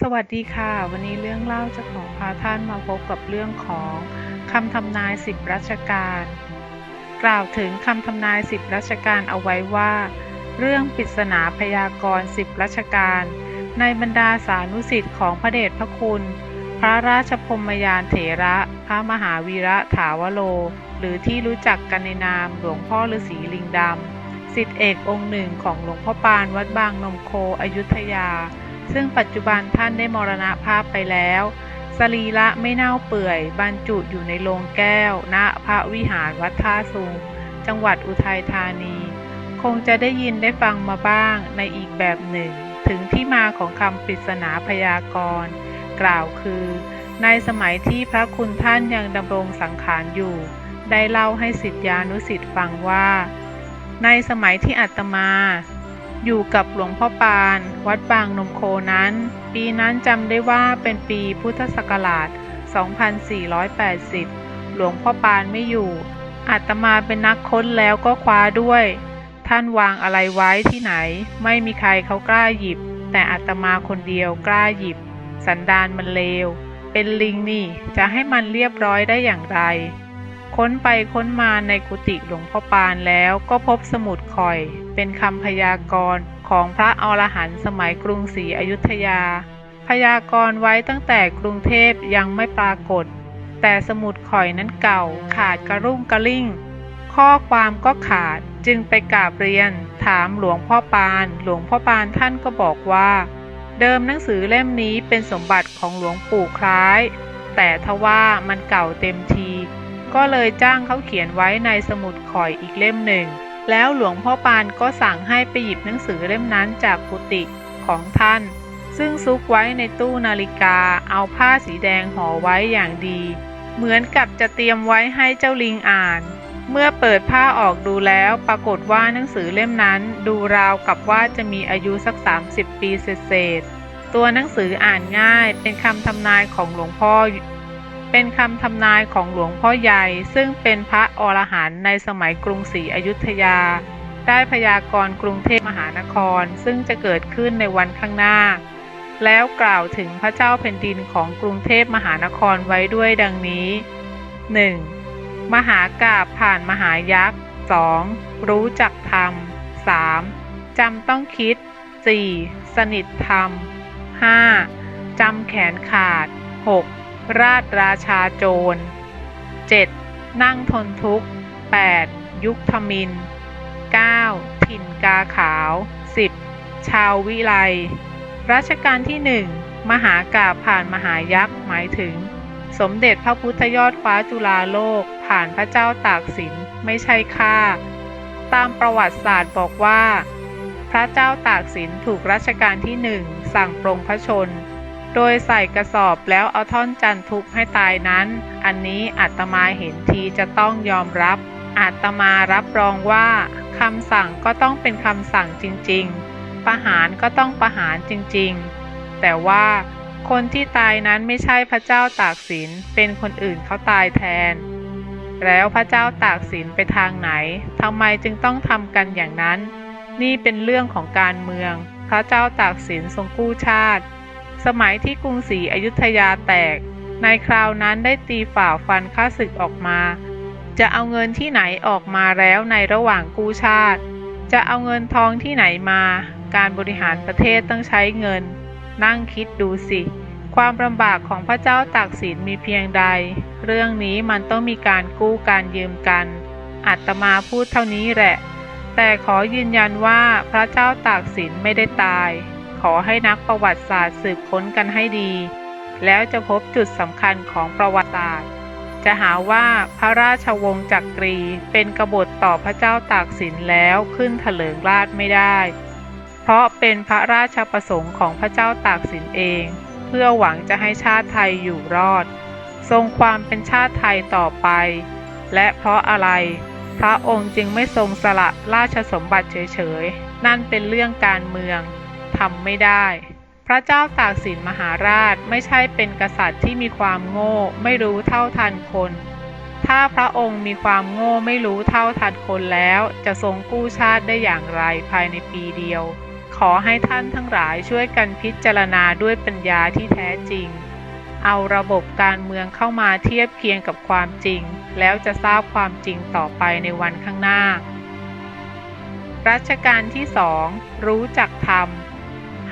สวัสดีค่ะ วันนี้เรื่องเล่าจะขอพาท่านมาพบกับเรื่องของคำทำนายสิบรัชกาลกล่าวถึงคำทำนายสิบรัชกาลเอาไว้ว่า เรื่องปริศนาพยากรณ์สิบรัชกาลในบรรดาสานุสิทธิ์ของพระเดชพระคุณ พระราชพมยานเถระ พระมหาวีระถาวโรหรือที่รู้จักกันในนามหลวงพ่อฤาษีลิงดำสิทธิเอกองค์หนึ่งของหลวงพ่อปานวัดบางนมโคอยุธยา ซึ่งปัจจุบันท่านได้มรณภาพไปแล้ว สรีระไม่เน่าเปื่อย บรรจุอยู่ในโลงแก้ว ณ พระวิหารวัดท่าซุงจังหวัดอุทัยธานี คงจะได้ยินได้ฟังมาบ้างในอีกแบบหนึ่ง ถึงที่มาของคำปริศนาพยากรณ์กล่าวคือ ในสมัยที่พระคุณท่านยังดำรงสังขารอยู่ ได้เล่าให้สิทธิานุสิทธิ์ฟังว่า ในสมัยที่อาตมา อยู่กับหลวงพ่อปาน วัดบางนมโคนั้น ปีนั้นจำได้ว่าเป็นปีพุทธศักราช 2480 หลวงพ่อปานไม่อยู่ อาตมาเป็นนักค้นแล้วก็คว้าด้วย ท่านวางอะไรไว้ที่ไหน ไม่มีใครเขากล้าหยิบ แต่อาตมาคนเดียวกล้าหยิบ สันดานมันเลว เป็นลิงนี่จะให้มันเรียบร้อยได้อย่างไร ค้นไปค้นมาในกุฏิหลวงพ่อปานแล้วก็พบสมุดข่อย เป็นคำพยากรณ์ของพระอรหันต์สมัยกรุงศรีอยุธยา พยากรณ์ไว้ตั้งแต่กรุงเทพยังไม่ปรากฏ แต่สมุดข่อยนั้นเก่าขาดกระรุ่งกระลิ่ง ข้อความก็ขาดจึงไปกราบเรียน ถามหลวงพ่อปาน หลวงพ่อปานท่านก็บอกว่า เดิมหนังสือเล่มนี้เป็นสมบัติของหลวงปู่คล้าย แต่ทว่ามันเก่าเต็มที ก็เลยจ้างเขาเขียนไว้ในสมุดข่อยอีกเล่มหนึ่ง แล้วหลวงพ่อปานก็สั่งให้ไปหยิบหนังสือเล่มนั้นจากกุฏิของท่าน ซึ่งซุกไว้ในตู้นาฬิกาเอาผ้าสีแดงห่อไว้อย่างดี เหมือนกับจะเตรียมไว้ให้เจ้าลิงอ่าน เมื่อเปิดผ้าออกดูแล้วปรากฏว่าหนังสือเล่มนั้นดูราวกับว่าจะมีอายุสัก 30 ปีเศษตัวหนังสืออ่านง่ายเป็นคำทำนายของหลวงพ่อ เป็นคำทำนายของหลวงพ่อใหญ่ซึ่งเป็นพระอรหันต์ในสมัยกรุงศรีอยุธยา ได้พยากรณ์กรุงเทพมหานครซึ่งจะเกิดขึ้นในวันข้างหน้า แล้วกล่าวถึงพระเจ้าแผ่นดินของกรุงเทพมหานครไว้ด้วยดังนี้ 1. มหากาบผ่านมหายักษ์ 2. รู้จักธรรม 3. จำต้องคิด 4. สนิทธรรม 5. จำแขนขาด 6. ราชราชาโจร 7. นั่งทนทุกข์ 8. ยุคธมิน 9. ถิ่นกาขาว 10. ชาววิไลรัชกาลที่หนึ่งมหากาผ่านมหายักษ์หมายถึง สมเด็จพระพุทธยอดฟ้าจุฬาโลก ผ่านพระเจ้าตากสินไม่ใช่ข้าตามประวัติศาสตร์บอกว่า พระเจ้าตากสินถูกรัชกาลที่หนึ่งสั่งปรงพระชน โดยใส่กระสอบแล้วเอาท่อนจันทุบให้ตายนั้น อันนี้อาตมาเห็นทีจะต้องยอมรับ อาตมารับรองว่าคำสั่งก็ต้องเป็นคำสั่งจริงๆ ประหารก็ต้องประหารจริงๆ แต่ว่าคนที่ตายนั้นไม่ใช่พระเจ้าตากสิน เป็นคนอื่นเขาตายแทน แล้วพระเจ้าตากสินไปทางไหนทำไมจึงต้องทำกันอย่างนั้น นี่เป็นเรื่องของการเมือง พระเจ้าตากสินทรงกู้ชาติ สมัยที่กรุงศรีอยุธยาแตก ในคราวนั้นได้ตีฝ่าฟันข้าศึกออกมา จะเอาเงินที่ไหนออกมาแล้วในระหว่างกู้ชาติ จะเอาเงินทองที่ไหนมา การบริหารประเทศต้องใช้เงิน นั่งคิดดูสิ ความลำบากของพระเจ้าตากสินมีเพียงใด เรื่องนี้มันต้องมีการกู้การยืมกันอาตมาพูดเท่านี้แหละ แต่ขอยืนยันว่าพระเจ้าตากสินไม่ได้ตาย อให้นักประวัติศาสตร์สืบค้นกันให้ดี แล้วจะพบจุดสำคัญของประวัติศาสตร์ จะหาว่าพระราชวงศ์จักรีเป็นกบฏต่อพระเจ้าตากสินแล้วขึ้นเถลิงราชไม่ได้ เพราะเป็นพระราชประสงค์ของพระเจ้าตากสินเอง เพื่อหวังจะให้ชาติไทยอยู่รอด ทรงความเป็นชาติไทยต่อไป และเพราะอะไรพระองค์จึงไม่ทรงสละราชสมบัติเฉยๆ นั่นเป็นเรื่องการเมือง ทำไม่ได้ พระเจ้าตากสินมหาราชไม่ใช่เป็นกษัตริย์ที่มีความโง่ไม่รู้เท่าทันคน ถ้าพระองค์มีความโง่ไม่รู้เท่าทันคนแล้ว จะทรงกู้ชาติได้อย่างไรภายในปีเดียว ขอให้ท่านทั้งหลายช่วยกันพิจารณาด้วยปัญญาที่แท้จริง เอาระบบการเมืองเข้ามาเทียบเคียงกับความจริง แล้วจะทราบความจริงต่อไปในวันข้างหน้ารัชกาลที่สองรู้จักธรรม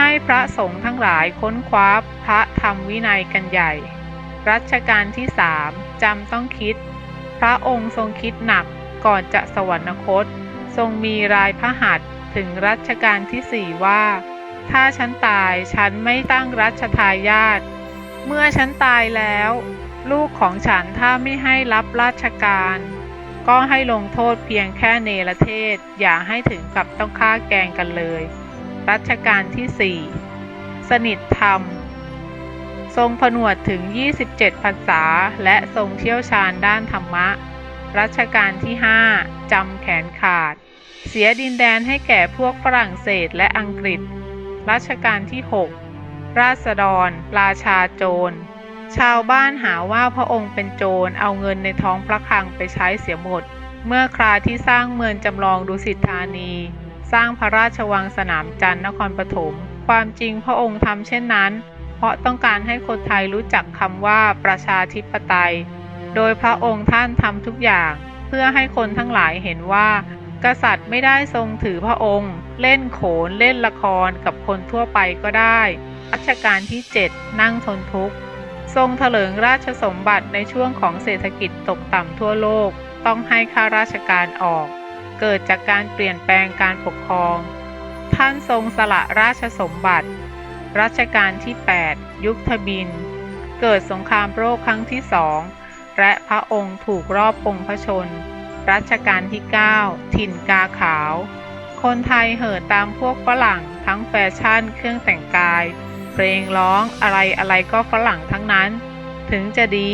ให้พระสงฆ์ทั้งหลายค้นคว้าพระธรรมวินัยกันใหญ่ รัชกาลที่สามจำต้องคิด พระองค์ทรงคิดหนักก่อนจะสวรรคต ทรงมีรายพระหัตถ์ถึงรัชกาลที่สี่ว่า ถ้าฉันตายฉันไม่ตั้งรัชทายาทเมื่อฉันตายแล้ว ลูกของฉันถ้าไม่ให้รับราชการ ก็ให้ลงโทษเพียงแค่เนรเทศ อย่าให้ถึงกับต้องฆ่าแกงกันเลย รัชกาลที่ 4 สนิทธรรม ทรงผนวดถึง 27 พรรษา และทรงเชี่ยวชาญด้านธรรมะ รัชกาลที่ 5 จำแขนขาด เสียดินแดนให้แก่พวกฝรั่งเศสและอังกฤษ รัชกาลที่ 6 ราษฎร ราชาโจร ชาวบ้านหาว่าพระองค์เป็นโจรเอาเงินในท้องพระคลังไปใช้เสียหมด เมื่อคราที่สร้างเมืองจำลองดุสิตธานี สร้างพระราชวังสนามจันทร์นครปฐม ความจริงพระองค์ทำเช่นนั้น เพราะต้องการให้คนไทยรู้จักคำว่าประชาธิปไตย โดยพระองค์ท่านทำทุกอย่างเพื่อให้คนทั้งหลายเห็นว่า กษัตริย์ไม่ได้ทรงถือพระองค์ เล่นโขนเล่นละครกับคนทั่วไปก็ได้ รัชกาลที่ 7 นั่งทนทุกข์ ทรงเถลิงราชสมบัติในช่วงของเศรษฐกิจตกต่ำทั่วโลก ต้องให้ข้าราชการออก เกิดจากการเปลี่ยนแปลงการปกครอง ท่านทรงสละราชสมบัติ รัชกาลที่ 8 ยุคทบิน เกิดสงครามโลกครั้งที่สองและพระองค์ถูกรอบปงพระชน รัชกาลที่ 9 ถิ่นกาขาว คนไทยเห่อตามพวกฝรั่งทั้งแฟชั่นเครื่องแต่งกาย เพลงร้องอะไรอะไรก็ฝรั่งทั้งนั้น ถึงจะดี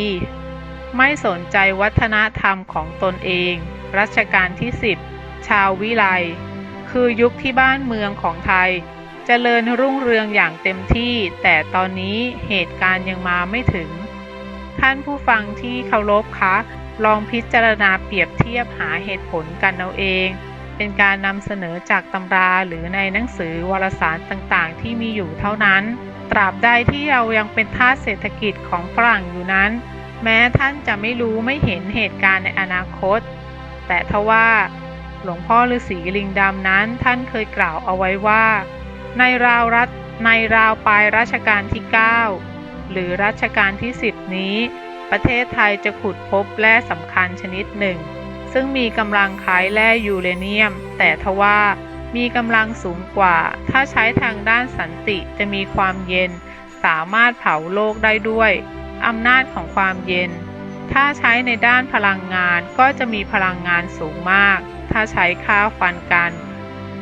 ไม่สนใจวัฒนธรรมของตนเอง รัชกาลที่ 10 ชาววิไล คือยุคที่บ้านเมืองของไทยจเจริญรุ่งเรืองอย่างเต็มที่ แต่ตอนนี้เหตุการณ์ยังมาไม่ถึง ท่านผู้ฟังที่เคารพคะ ลองพิจารณาเปรียบเทียบหาเหตุผลกันเอาเอง เป็นการนำเสนอจากตำราหรือในหนังสือวารสารต่างๆ ที่มีอยู่เท่านั้น ตราบใดที่เรายังเป็นทาสเศรษฐกิจของฝรั่งอยู่นั้น แม้ท่านจะไม่รู้ไม่เห็นเหตุการณ์ในอนาคต แต่ทว่า หลวงพ่อฤาษีลิงดำนั้นท่านเคยกล่าวเอาไว้ว่า ในราวรัฐในราวปลายรัชกาลที่ 9 หรือรัชกาลที่ 10 นี้ ประเทศไทยจะขุดพบแร่สำคัญชนิดหนึ่ง ซึ่งมีกำลังคล้ายแร่ยูเรเนียม แต่ทว่ามีกำลังสูงกว่า ถ้าใช้ทางด้านสันติจะมีความเย็น สามารถเผาโลกได้ด้วยอำนาจของความเย็น ถ้าใช้ในด้านพลังงานก็จะมีพลังงานสูงมาก ถ้าใช้ค่าฟันกัน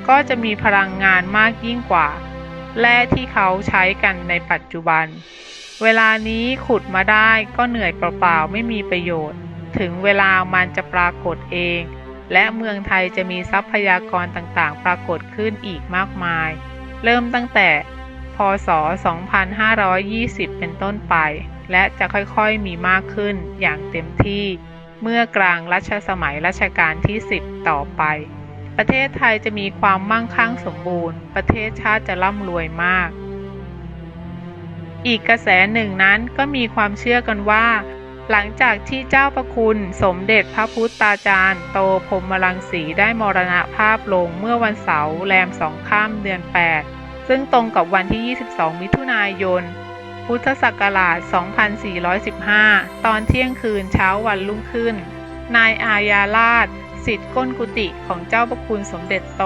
ก็จะมีพลังงานมากยิ่งกว่า แร่ที่เขาใช้กันในปัจจุบัน เวลานี้ขุดมาได้ก็เหนื่อยเปล่าๆไม่มีประโยชน์ ถึงเวลามันจะปรากฏเอง และเมืองไทยจะมีทรัพยากรต่างๆ ปรากฏขึ้นอีกมากมาย เริ่มตั้งแต่ พศ 2520 เป็นต้นไป และจะค่อยๆมีมากขึ้นอย่างเต็มที่ เมื่อกลางรัชสมัยรัชกาลที่ 10 ต่อไป ประเทศไทยจะมีความมั่งคั่งสมบูรณ์ ประเทศชาติจะร่ำรวยมาก อีกกระแสหนึ่งนั้นก็มีความเชื่อกันว่า หลังจากที่เจ้าประคุณสมเด็จพระพุทธาจารย์ โตพรมรังสีได้มรณภาพลงเมื่อวันเสาร์แรมสองข้ามเดือน 8 ซึ่งตรงกับวันที่ 22 มิถุนายน พุทธศักราช 2415 ตอนเที่ยงคืนเช้าวันรุ่งขึ้น นายอาญาลาดสิทธิ์ก้นกุฏิของเจ้าประคุณสมเด็จโต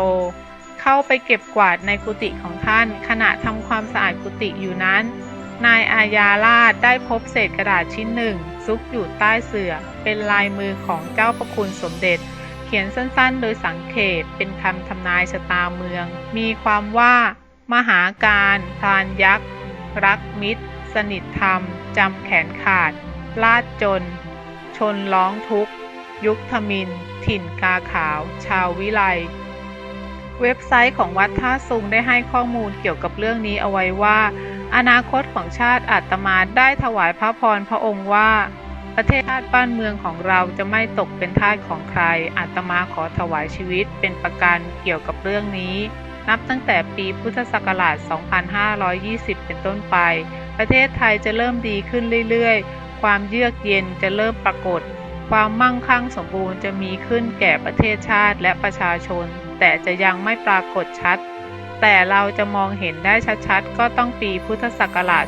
เข้าไปเก็บกวาดในกุฏิของท่าน ขณะทำความสะอาดกุฏิอยู่นั้น นายอาญาลาดได้พบเศษกระดาษชิ้นหนึ่ง ซุกอยู่ใต้เสื่อ เป็นลายมือของเจ้าประคุณสมเด็จ เขียนสั้นๆ โดยสังเขปเป็นคำทำนายชะตาเมือง มีความว่า มหาการพรานยักษ์ รักมิตร สนิทธรรม จำแขนขาด ลาดจน ชนร้องทุกข์ ยุคทมิน ถิ่นกาขาว ชาววิไล เว็บไซต์ของวัดท่าซุงได้ให้ข้อมูลเกี่ยวกับเรื่องนี้เอาไว้ว่า อนาคตของชาติอาตมาได้ถวายพระพรพระองค์ว่า ประเทศชาติบ้านเมืองของเราจะไม่ตกเป็นทาสของใครอาตมาขอถวายชีวิตเป็นประกันเกี่ยวกับเรื่องนี้ นับตั้งแต่ปีพุทธศักราช 2520 เป็นต้นไป ประเทศไทยจะเริ่มดีขึ้นเรื่อยๆ ความเยือกเย็นจะเริ่มปรากฏ ความมั่งคั่งสมบูรณ์จะมีขึ้นแก่ประเทศชาติและประชาชน แต่จะยังไม่ปรากฏชัด แต่เราจะมองเห็นได้ชัดๆ ก็ต้องปีพุทธศักราช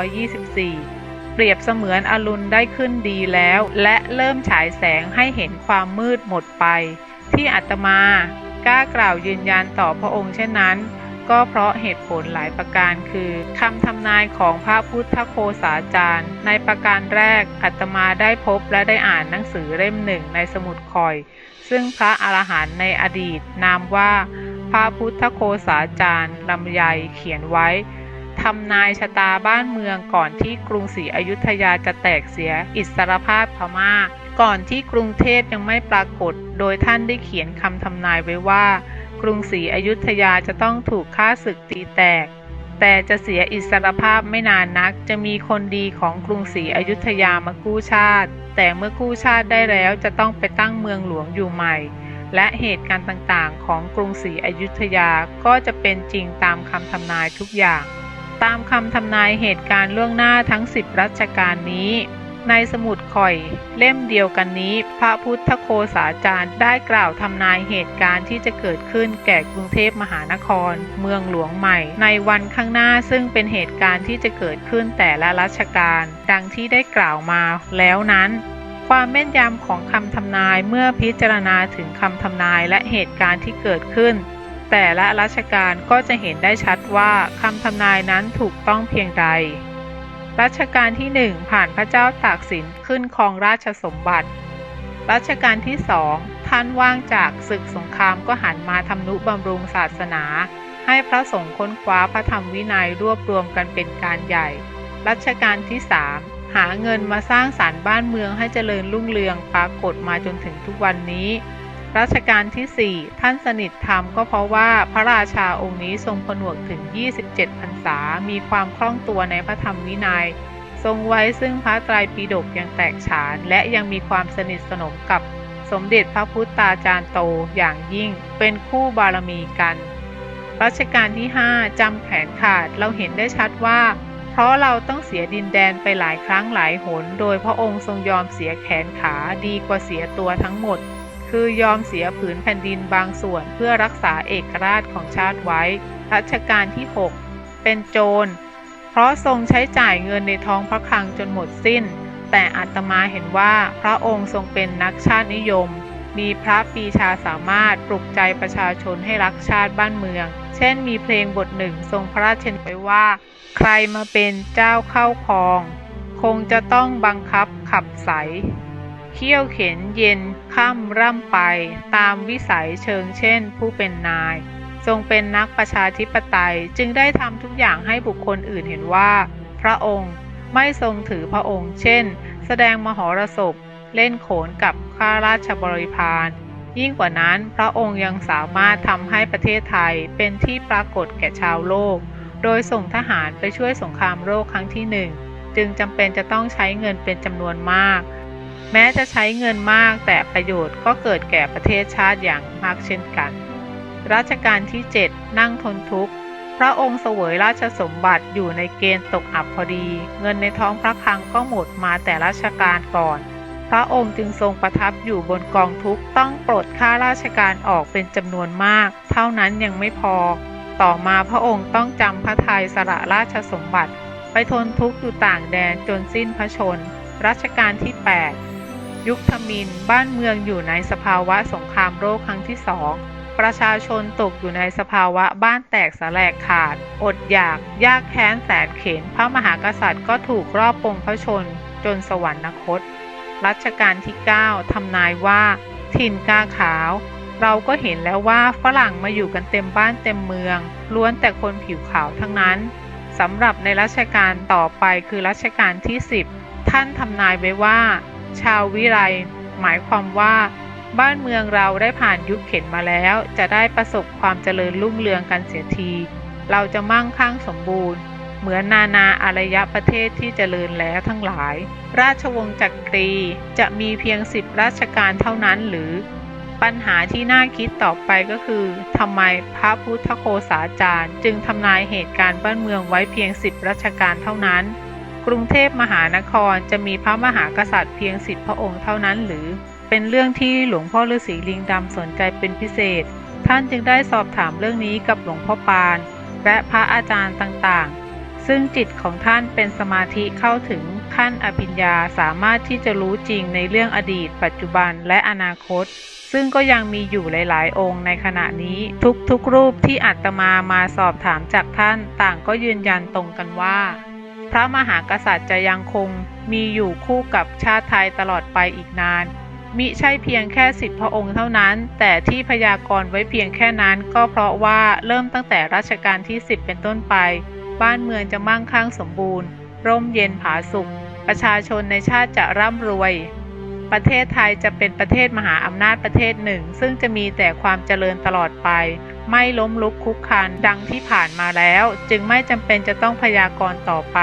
2524เปรียบเสมือนอรุณได้ขึ้นดีแล้ว และเริ่มฉายแสงให้เห็นความมืดหมดไป ที่อาตมา กล้ากล่าวยืนยันต่อพระองค์เช่นนั้น ก็เพราะเหตุผลหลายประการคือคำทำนายของพระพุทธโคสาจารย์ ในประการแรกอาตมาได้พบและได้อ่านหนังสือเล่มหนึ่งในสมุดคอย ซึ่งพระอรหันต์ในอดีตนามว่า พระพุทธโคสาจารย์ลำไยเขียนไว้ทำนายชะตาบ้านเมืองก่อนที่กรุงศรีอยุธยาจะแตกเสียอิสรภาพพม่า ก่อนที่กรุงเทพยังไม่ปรากฏ โดยท่านได้เขียนคำทำนายไว้ว่า กรุงศรีอยุธยาจะต้องถูกฆ่าศึกตีแตก แต่จะเสียอิสรภาพไม่นานนัก จะมีคนดีของกรุงศรีอยุธยามากู้ชาติ แต่เมื่อกู้ชาติได้แล้วจะต้องไปตั้งเมืองหลวงอยู่ใหม่ และเหตุการณ์ต่างๆ ของกรุงศรีอยุธยาก็จะเป็นจริงตามคำทำนายทุกอย่าง ตามคำทำนายเหตุการณ์ล่วงหน้าทั้งสิบรัชกาลนี้ ในสมุดข่อยเล่มเดียวกันนี้ พระพุทธโคสาจารย์ได้กล่าวทำนายเหตุการณ์ที่จะเกิดขึ้นแก่กรุงเทพมหานคร เมืองหลวงใหม่ ในวันข้างหน้าซึ่งเป็นเหตุการณ์ที่จะเกิดขึ้นแต่ละรัชกาลดังที่ได้กล่าวมาแล้วนั้นความแม่นยำของคำทำนายเมื่อพิจารณาถึงคำทำนายและเหตุการณ์ที่เกิดขึ้น แต่ละรัชกาลก็จะเห็นได้ชัดว่าคำทำนายนั้นถูกต้องเพียงใด รัชกาลที่หนึ่งผ่านพระเจ้าตากสินขึ้นครองราชสมบัติ รัชกาลที่สองท่านว่างจากศึกสงครามก็หันมาทำนุบำรุงศาสนา ให้พระสงฆ์ค้นคว้าพระธรรมวินัยรวบรวมกันเป็นการใหญ่ รัชกาลที่สามหาเงินมาสร้างสารรค์บ้านเมืองให้เจริญรุ่งเรืองปรากฏมาจนถึงทุกวันนี้ รัชกาลที่ 4 ท่านสนิทธรรมก็เพราะว่าพระราชาองค์นี้ทรงผนวกถึง 27พรรษา มีความคล่องตัวในพระธรรมวินัย ทรงไว้ซึ่งพระไตรปิฎกยังแตกฉาน และยังมีความสนิทสนมกับสมเด็จพระพุทธาจารย์โตอย่างยิ่ง เป็นคู่บารมีกัน รัชกาลที่ 5 จำแขนขาดเราเห็นได้ชัดว่า เพราะเราต้องเสียดินแดนไปหลายครั้งหลายหน โดยพระองค์ทรงยอมเสียแขนขาดีกว่าเสียตัวทั้งหมด คือยอมเสียผืนแผ่นดินบางส่วนเพื่อรักษาเอกราชของชาติไว้ รัชกาลที่ 6 เป็นโจร เพราะทรงใช้จ่ายเงินในท้องพระคลังจนหมดสิ้น แต่อาตมาเห็นว่าพระองค์ทรงเป็นนักชาตินิยม มีพระปีชาสามารถปลุกใจประชาชนให้รักชาติบ้านเมือง เช่นมีเพลงบทหนึ่งทรงพระราชนไว้ว่า ใครมาเป็นเจ้าเข้าครอง คงจะต้องบังคับขับใส เขี่ยวเข็นเย็นค่ำร่ำไป ตามวิสัยเชิงเช่น ผู้เป็นนาย ทรงเป็นนักประชาธิปไตยจึงได้ทำทุกอย่างให้บุคคลอื่นเห็นว่า พระองค์ไม่ทรงถือพระองค์ เช่น แสดงมหรสพ เล่นโขนกับข้าราชบริพารยิ่งกว่านั้นพระองค์ยังสามารถทำให้ประเทศไทยเป็นที่ปรากฏแก่ชาวโลก โดยส่งทหารไปช่วยสงครามโลกครั้งที่หนึ่งจึงจำเป็นจะต้องใช้เงินเป็นจำนวนมาก แม้จะใช้เงินมากแต่ประโยชน์ก็เกิดแก่ประเทศชาติอย่างมากเช่นกัน รัชกาลที่ 7 นั่งทนทุกข์ พระองค์เสวยราชสมบัติอยู่ในเกณฑ์ตกอับพอดี เงินในท้องพระคลังก็หมดมาแต่ราชการก่อน พระองค์จึงทรงประทับอยู่บนกองทุกข์ต้องปลดค่าราชการออกเป็นจำนวนมาก เท่านั้นยังไม่พอ ต่อมาพระองค์ต้องจำพระทัยสละราชสมบัติ ไปทนทุกข์อยู่ต่างแดนจนสิ้นพระชน รัชกาลที่ 8 ยุคทมินบ้านเมืองอยู่ในสภาวะสงครามโลกครั้งที่สองประชาชนตกอยู่ในสภาวะบ้านแตกสลายขาด อดอยาก ยากแค้นแสนเข็น พระมหากษัตริย์ก็ถูกรอบปงพระชน จนสวรรคต รัชกาลที่ 9ทำนายว่า ถิ่นกาขาว เราก็เห็นแล้วว่าฝรั่งมาอยู่กันเต็มบ้านเต็มเมือง ล้วนแต่คนผิวขาวทั้งนั้นสำหรับในรัชกาลต่อไปคือรัชกาลที่ 10 ท่านทำนายไว้ว่า ชาววิไลหมายความว่าบ้านเมืองเราได้ผ่านยุคเข็นมาแล้ว จะได้ประสบความเจริญรุ่งเรืองกันเสียที เราจะมั่งคั่งสมบูรณ์ เหมือนนานาอารยประเทศที่เจริญแล้วทั้งหลาย ราชวงศ์จักรีจะมีเพียงสิบราชการเท่านั้นหรือ ปัญหาที่น่าคิดต่อไปก็คือทำไมพระพุทธโฆษาจารย์ จึงทำนายเหตุการณ์บ้านเมืองไว้เพียงสิบรัชกาลเท่านั้น กรุงเทพมหานครจะมีพระมหากษัตริย์เพียงสิบพระองค์เท่านั้นหรือ เป็นเรื่องที่หลวงพ่อฤาษีลิงดำสนใจเป็นพิเศษ ท่านจึงได้สอบถามเรื่องนี้กับหลวงพ่อปาน และพระอาจารย์ต่างๆ ซึ่งจิตของท่านเป็นสมาธิเข้าถึงขั้นอภิญญาสามารถที่จะรู้จริงในเรื่องอดีต ปัจจุบันและอนาคต ซึ่งก็ยังมีอยู่หลาย ๆ องค์ในขณะนี้ทุกๆรูปที่อาตมามาสอบถามจากท่านต่างก็ยืนยันตรงกันว่า พระมหากษัตริย์จะยังคงมีอยู่คู่กับชาติไทยตลอดไปอีกนาน มิใช่เพียงแค่สิบพระองค์เท่านั้น แต่ที่พยากรณ์ไว้เพียงแค่นั้นก็เพราะว่าเริ่มตั้งแต่รัชกาลที่ 10 เป็นต้นไป บ้านเมืองจะมั่งคั่งสมบูรณ์ ร่มเย็นผาสุข ประชาชนในชาติจะร่ำรวย ประเทศไทยจะเป็นประเทศมหาอำนาจประเทศหนึ่ง ซึ่งจะมีแต่ความเจริญตลอดไป ไม่ล้มลุกคุกคานดังที่ผ่านมาแล้ว จึงไม่จำเป็นจะต้องพยากรณ์ต่อไป